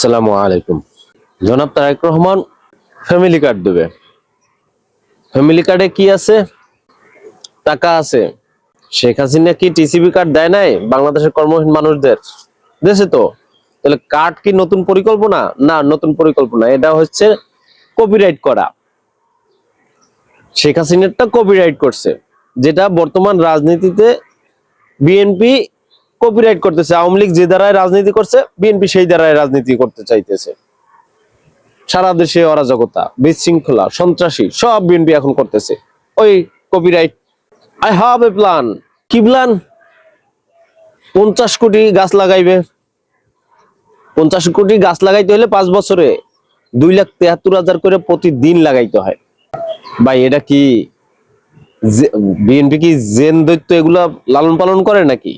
আসসালামু আলাইকুম। জনাব তারেক রহমান ফ্যামিলি কার্ড দেবে। ফ্যামিলি কার্ডে কি আছে? টাকা আছে। শেখ হাসিনা কি টিসিবি কার্ড দেয় নাই? বাংলাদেশের কর্মহীন মানুষদের। দেশে তো। তাহলে কার্ড কি নতুন পরিকল্পনা? না, নতুন পরিকল্পনা। এটা হচ্ছে কপিরাইট করা। শেখ হাসিনারটা কপিরাইট করছে। যেটা বর্তমান রাজনীতিতে বিএনপি কপিরাইট করতেছে। আওয়ামী লীগ যে দ্বারায় রাজনীতি করছে, বিএনপি সেই দ্বারায় রাজনীতি করতে চাইতেছে। সারা দেশে অরাজকতা, বিশৃঙ্খলা, সন্ত্রাসী, সব বিএনপি এখন করতেছে। ওই copyright I have a plan কি প্ল্যান পঞ্চাশ কোটি গাছ লাগাইবে। পঞ্চাশ কোটি গাছ লাগাইতে হলে পাঁচ বছরে দুই লাখ তেহাত্তর হাজার করে প্রতিদিন লাগাইতে হয়। ভাই, এটা কি বিএনপি কি জেন দৈত্য এগুলা লালন পালন করে নাকি?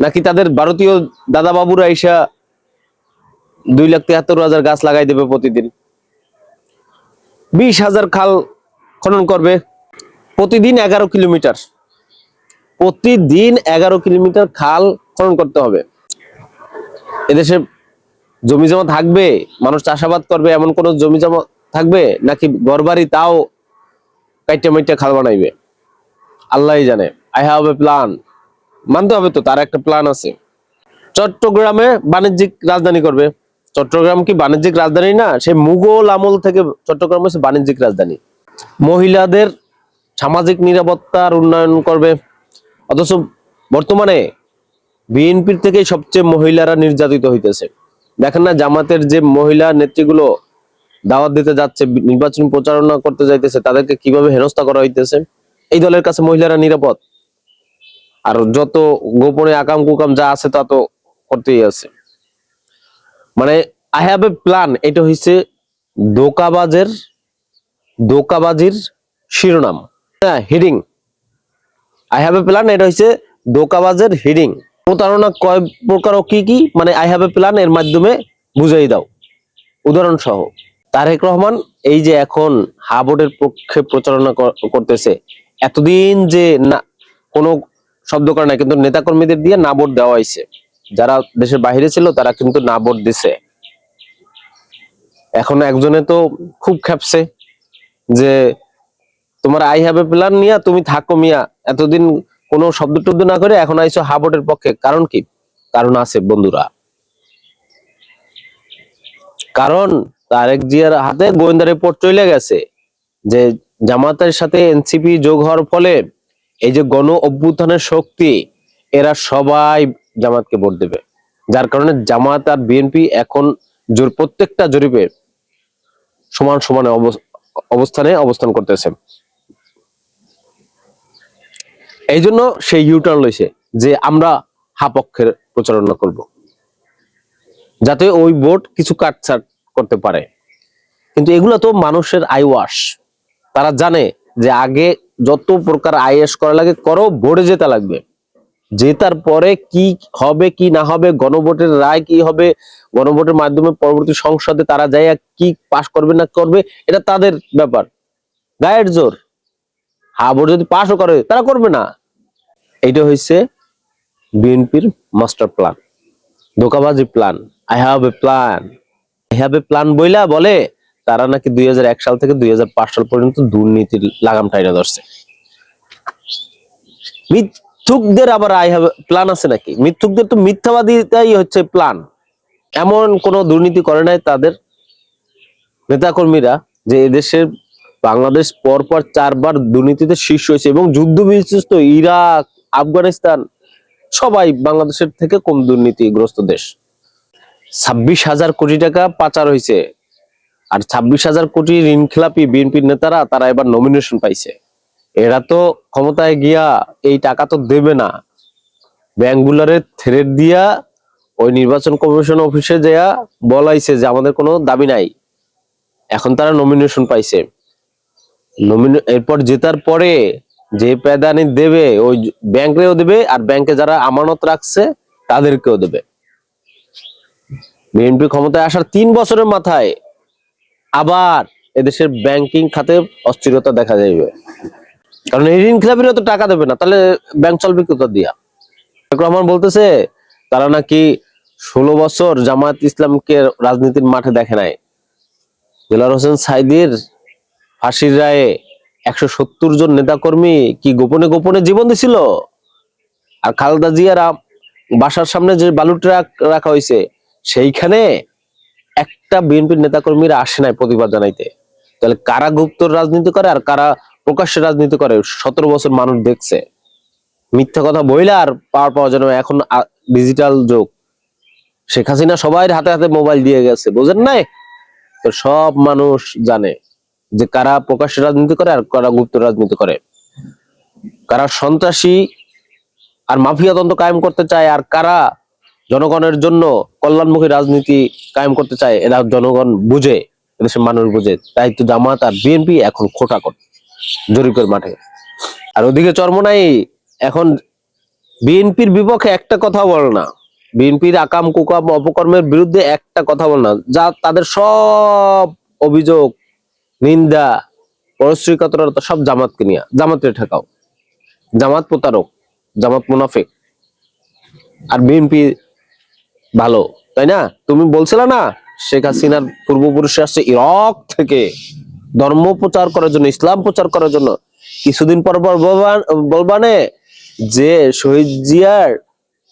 নাকি তাদের ভারতীয় দাদা বাবুরা আইসা দুই লাখ তিয়াত্তর হাজার গাছ লাগাই দেবে প্রতিদিন? বিশ হাজার খাল খনন করবে। প্রতিদিন এগারো কিলোমিটার। প্রতিদিন এগারো কিলোমিটার খাল খনন করতে হবে। এদেশে জমি জমা থাকবে, মানুষ চাষাবাদ করবে, এমন কোন জমি জমা থাকবে নাকি ঘরবাড়ি তাও কাইটা মাইটে খাল বানাইবে? আল্লাহই জানে। আই হ্যাভ এ প্ল্যান মানতে হবে তো, তার একটা প্ল্যান আছে। চট্টগ্রামে বাণিজ্যিক রাজধানী করবে। চট্টগ্রাম কি বাণিজ্যিক রাজধানী না? সে মুঘল আমল থেকে চট্টগ্রাম হচ্ছে বাণিজ্যিক রাজধানী। মহিলাদের সামাজিক নিরাপত্তার উন্নয়ন করবে। অথচ বর্তমানে বিএনপির থেকে সবচেয়ে মহিলারা নির্যাতিত হইতেছে। দেখেন না, জামাতের যে মহিলা নেত্রীগুলো দাওয়াত দিতে যাচ্ছে, নির্বাচন প্রচারণা করতে যাইতেছে, তাদেরকে কীভাবে হেনস্থা করা হইতেছে? এই দলের কাছে মহিলারা নিরাপদ। আর যত গোপনে আকাম কুকাম যা আছে তা তো করতেই আছে। মানে আই হ্যাভ এ প্ল্যান এটা হইছে দোকাবাজের দোকাবাজির শিরোনাম। হ্যাঁ heading I have a plan এটা হইছে দোকাবাজের হিডিং প্রতারণা কয় প্রকার কি কি? মানে আই হ্যাভ এ প্ল্যান এর মাধ্যমে বুঝাই দাও। উদাহরণ সহ তারেক রহমান এই যে এখন হাবোর্ডের পক্ষে প্রচারণা করতেছে, এতদিন যে না, কোনো শব্দ করে না, কিন্তু নেতাকর্মীদের দিয়ে না ভোট দেওয়া হয়েছে। যারা দেশের বাইরে ছিল, তারা কিন্তু না ভোট দিছে। এখন একজনে তো খুব খেপছে যে, তোমার আই হ্যাভ এ প্ল্যান নিয়া তুমি থাকো মিয়া। এতদিন কোনো শব্দ টব্দ না করে এখন আইসো হাবোর্ডের পক্ষে। কারণ কি? কারণ আছে, বন্ধুরা। কারণ তারেক জিয়ার হাতে গোয়েন্দা রিপোর্ট চলে গেছে যে, জামাতের সাথে এনসিপি যোগ হওয়ার ফলে এই যে গণ অভ্যুত্থানের শক্তি, এরা সবাই জামাতকে ভোট দেবে। যার কারণে জামাত আর বিএনপি এখন জোর প্রত্যেকটা জরিপে সমান সমান অবস্থানে অবস্থান করতেছে। এই জন্য সেই ইউটার্ন লইছে যে আমরা হাপক্ষের প্রচারণা করব। যাতে ওই ভোট কিছু কাটছাট করতে পারে। কিন্তু এগুলো তো মানুষের আইওয়াশ। তারা জানে যে আগে যত প্রকার আইএস করা লাগে, করো, ভোটে যেতে লাগবে। জেতার পরে কি হবে, কি না হবে, গণভোটের রায় কি হবে, গণভোটের মাধ্যমে পরবর্তী সংসদে তারা যাই কি পাশ করবে না করবে, এটা তাদের ব্যাপার। গায়ের জোর। ভোট যদি পাশও করে, তারা করবে না। এটা হয়েছে বিএনপির মাস্টার প্ল্যান, ধোকাবাজি plan. I have a plan. I have a plan বইলা বলে তারা নাকি দুই হাজার এক সাল থেকে দুই হাজার পাঁচ সাল পর্যন্ত দুর্নীতির লাগাম টাইনা ধরছে। মিথ্যুকদের আবার আই হ্যাভ প্ল্যান আছে নাকি? মিথ্যুকদের তো মিথ্যাবাদীটাই হচ্ছে প্ল্যান এমন কোন দুর্নীতি করে নাই তাদের নেতাকর্মীরা যে এদেশের বাংলাদেশ পরপর চারবার দুর্নীতিতে শীর্ষ হয়েছে এবং যুদ্ধ বিশিষ্ট ইরাক, আফগানিস্তান সবাই বাংলাদেশের থেকে কম দুর্নীতিগ্রস্ত দেশ। ছাব্বিশ হাজার কোটি টাকা পাচার হয়েছে। আর ছাব্বিশ হাজার কোটি ঋণ খেলাপি বিএনপির নেতারা তারা এবার নমিনেশন পাইছে। এরা তো ক্ষমতায় গিয়া এই টাকা তো দেবে না। ব্যাংকগুলারে থ্রেড দিয়া ওই নির্বাচন কমিশন অফিসে যায়া বলাইছে যে আমাদের কোনো দাবি নাই। এখন তারা নমিনেশন পাইছে। এরপর জেতার পরে যে প্যাদানি দেবে, ওই ব্যাংকেও দেবে আর ব্যাংকে যারা আমানত রাখছে তাদেরকেও দেবে। বিএনপি ক্ষমতায় আসার তিন বছরের মাথায় আবার এদেশের ব্যাংকিং খাতে অস্থিরতা দেখা যাইবে। কারণ এই ঋণ খেলাপিরা তো টাকা দেবে না, তাহলে ব্যাংক চলবে কোথা দিয়া? রহমান বলতেছে, তারা নাকি ষোলো বছর জামায়াত ইসলামকে রাজনীতির মাঠে দেখে নাই। দেলার হোসেন সাইদির ফাঁসির রায়ে একশো সত্তর জন নেতাকর্মী কি গোপনে গোপনে জীবন দিছিল? আর খালেদা জিয়ার বাসার সামনে যে বালু ট্রাক রাখা হয়েছে সেইখানে একটা বিএনপির নেতাকর্মীরা আসে নাই প্রতিবাদ জানাইতে। তাহলে কারা গুপ্তর রাজনীতি করে আর কারা প্রকাশ্যে রাজনীতি করে? সতেরো বছর মানুষ দেখছে। মিথ্যা কথা বইলে আর পাওয়ার পাওয়া যেন এখন ডিজিটাল যুগ। শেখ হাসিনা সবাই হাতে হাতে মোবাইল দিয়ে গেছে, বোঝেন নাই? তো সব মানুষ জানে যে কারা প্রকাশ্যে রাজনীতি করে আর কারা গুপ্ত রাজনীতি করে। কারা সন্ত্রাসী আর মাফিয়া তন্ত্র কায়েম করতে চায় আর কারা জনগণের জন্য কল্যাণমুখী রাজনীতি কায়েম করতে চায়, এরা জনগণ বুঝে, এদেশের মানুষ বুঝে, তাই তো জামাত আর বিএনপি এখন খোটাকট জরিপের মাঠে। আর ওদিকে চরমনাই, এখন বিএনপির বিপক্ষে একটা কথা বলে না। বিএনপির আকাম, কুকাম, অপকর্মের বিরুদ্ধে একটা কথা বলে না। যা তাদের সব অভিযোগ, নিন্দা পরশ্রীকাতরতা সব জামাতকে নিয়ে। জামাতকে ঠেকাও। জামাত প্রতারক, জামাত মুনাফিক। আর বিএনপি ভালো, তাই না? তুমি বলছিলে না, শেখ হাসিনার পূর্বপুরুষ আসছে ইরক থেকে। ধর্ম প্রচার করার জন্য, ইসলাম প্রচার করার জন্য। কিছুদিন পর পর বলবা- বলবানে যে শহীদ জিয়ার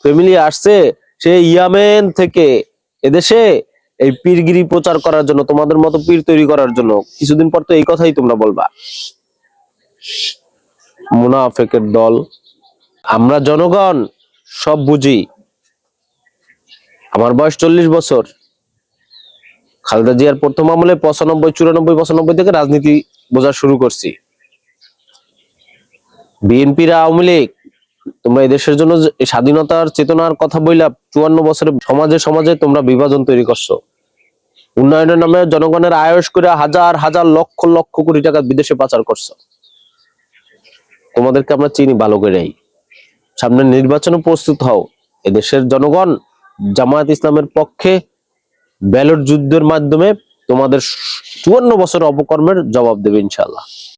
ফ্যামিলি আসছে, সে ইয়ামেন থেকে এদেশে এই পীরগিরি প্রচার করার জন্য, তোমাদের মতো পীর তৈরি করার জন্য। কিছুদিন পর তো এই কথাই তোমরা বলবা। মুনাফেকের দল। আমরা জনগণ সব বুঝি। আমার বয়স চল্লিশ বছর। খালেদা জিয়ার প্রথম আমলে পঁচানব্বই, চুরানব্বই, পঁচানব্বই থেকে রাজনীতি বোঝা শুরু করছি। বিএনপিরা আওয়ামী লীগ, তোমরা এদেশের জন্য স্বাধীনতার চেতনার কথা বইলা চুয়ান্ন বছরে সমাজে সমাজে তোমরা বিভাজন তৈরি করছ। উন্নয়নের নামে জনগণের আয়স করে হাজার হাজার লক্ষ লক্ষ কোটি টাকা বিদেশে পাচার করছ। তোমাদেরকে আমরা চিনি ভালো করেই। সামনে নির্বাচনে প্রস্তুত হও। এদেশের জনগণ জামায়াত ইসলামের পক্ষে ব্যালট যুদ্ধের মাধ্যমে তোমাদের চুয়ান্ন বছর অপকর্মের জবাব দেবে ইনশাল্লাহ